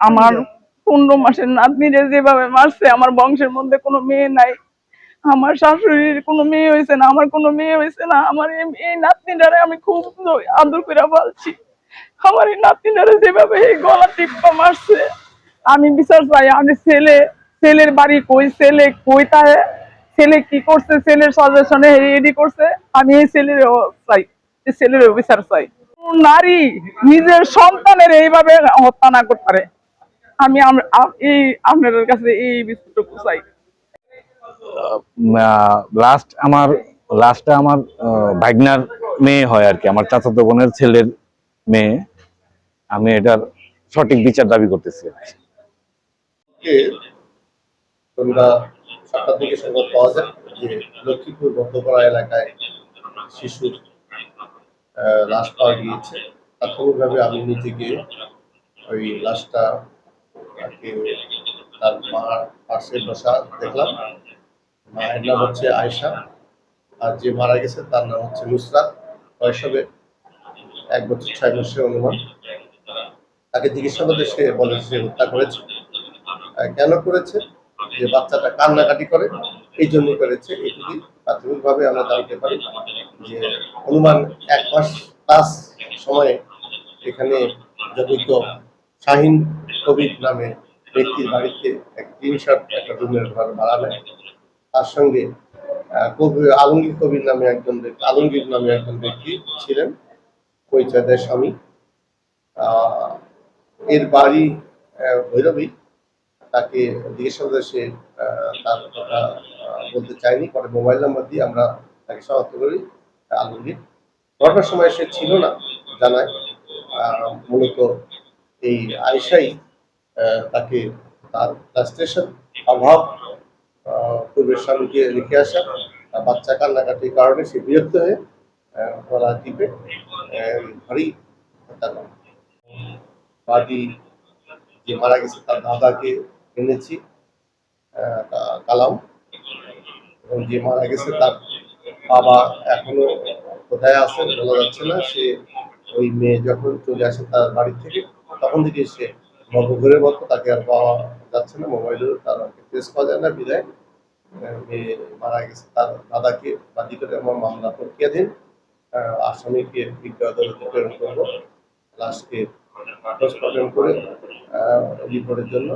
আমার পনেরো মাসের নাতনিরে যেভাবে মারছে আমার বংশের মধ্যে কোনো মেয়ে নাই। আমার শাশুড়ির কোনো মেয়ে হয়েছে না আমার কোনো মেয়ে হয়েছে না। আমার এই- নাতনিটারে আমি খুব আদর করে বলছি আমার এই নাতনিটারে যেভাবে এই গলা টিপা মারছে আমি বিচার চাই আমি ছেলে ছেলের বাড়ি কই ছেলে কই তাই ছেলে কি করছে? ছেলের সাজেশনে রেডি করছে। আমি এই ছেলের চাই। ছেলের বিচার চাই। নারী নিজের সন্তানের এইভাবে হত্যা না করতে পারে। আমি এই আপনাদের কাছে এই বিষয়টুকু চাই। লাস্ট আমার লাস্টটা আমার আহ, ভাগনার মেয়ে হয় আর কি। আমার চাচাতো বোনের ছেলের মেয়ে। আমি এটার সঠিক বিচার দাবি করতেছি আর কি। কে সন্ধ্যা সাতটার দিকে সংবাদ পাওয়া যায় যে লক্ষ্মীপুর মধ্যপাড়া এলাকায় শিশুর লাশ পাওয়া গিয়েছে। প্রাথমিকভাবে আমি নিজে গিয়ে ওই লাশটা তার মার পাশে বসা দেখলাম। মায়ের নাম হচ্ছে আয়সা আর যে মারা গেছে তার নাম হচ্ছে নুসরাত। বয়স এক বছর ছয় মাসের অনুমান। তাকে জিজ্ঞাসা করলে সে বলে সে হত্যা করেছে। কেন করেছে? যে বাচ্চাটা কান্নাকাটি করে, এই জন্য করেছে। এটুকুই প্রাথমিকভাবে আমরা জানতে পারি যে অনুমান এক মাস প্লাস সময়ে এখানে যদিজ্ঞ শাহিন কবির নামে ব্যক্তির বাড়িতে এক টিন শার্ট একটা রুমের ঘর ভাড়া নেয়। তার সঙ্গে কবি আলমগীর কবির নামে একজন ব্যক্তি, আলমগীর নামে একজন ব্যক্তি ছিলেন, পরিচয় দেয় স্বামী। এর বাড়ি ভৈরবী। তাকে জিজ্ঞেস করলে সে তার কথা বলতে চায়নি। পরে মোবাইল নাম্বার দিয়ে আমরা তাকে শনাক্ত করি, আলমগীর। ঘটনার সময় সে ছিল না জানায়। মূলত এই আয়সাই তাকে তার ফ্রাস্ট্রেশন অভাব পূর্বের স্বামীকে রেখে আসা আর বাচ্চা কান্নাকাটির কারণে সে বিরক্ত হয়ে গলা টিপে ঘরেই হত্যা করে। বাড়ি যে মারা গেছে, তার দাদাকে এনেছি কালাম। এবং যে মারা গেছে তার বাবা এখনও কোথায় আছে বলা যাচ্ছে না। সে ওই মেয়ে যখন চলে আসে তার বাড়ি থেকে, তখন থেকে সে নবঘরের মতো, তাকে আর পাওয়া যাচ্ছে না। মোবাইলেও তার ফেস পাওয়া যায় না বিদায়। মেয়ে মারা গেছে তার দাদাকে বাদী করে আমার মামলা প্রক্রিয়াধীন আসামিকে বিজ্ঞ আদালতে প্রেরণ করব। পোস্টমর্টম করে রিপোর্টের জন্য।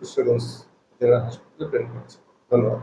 কৃষ্ণগঞ্জ জেলা হাসপাতালে প্রেরণ করেছে। ধন্যবাদ।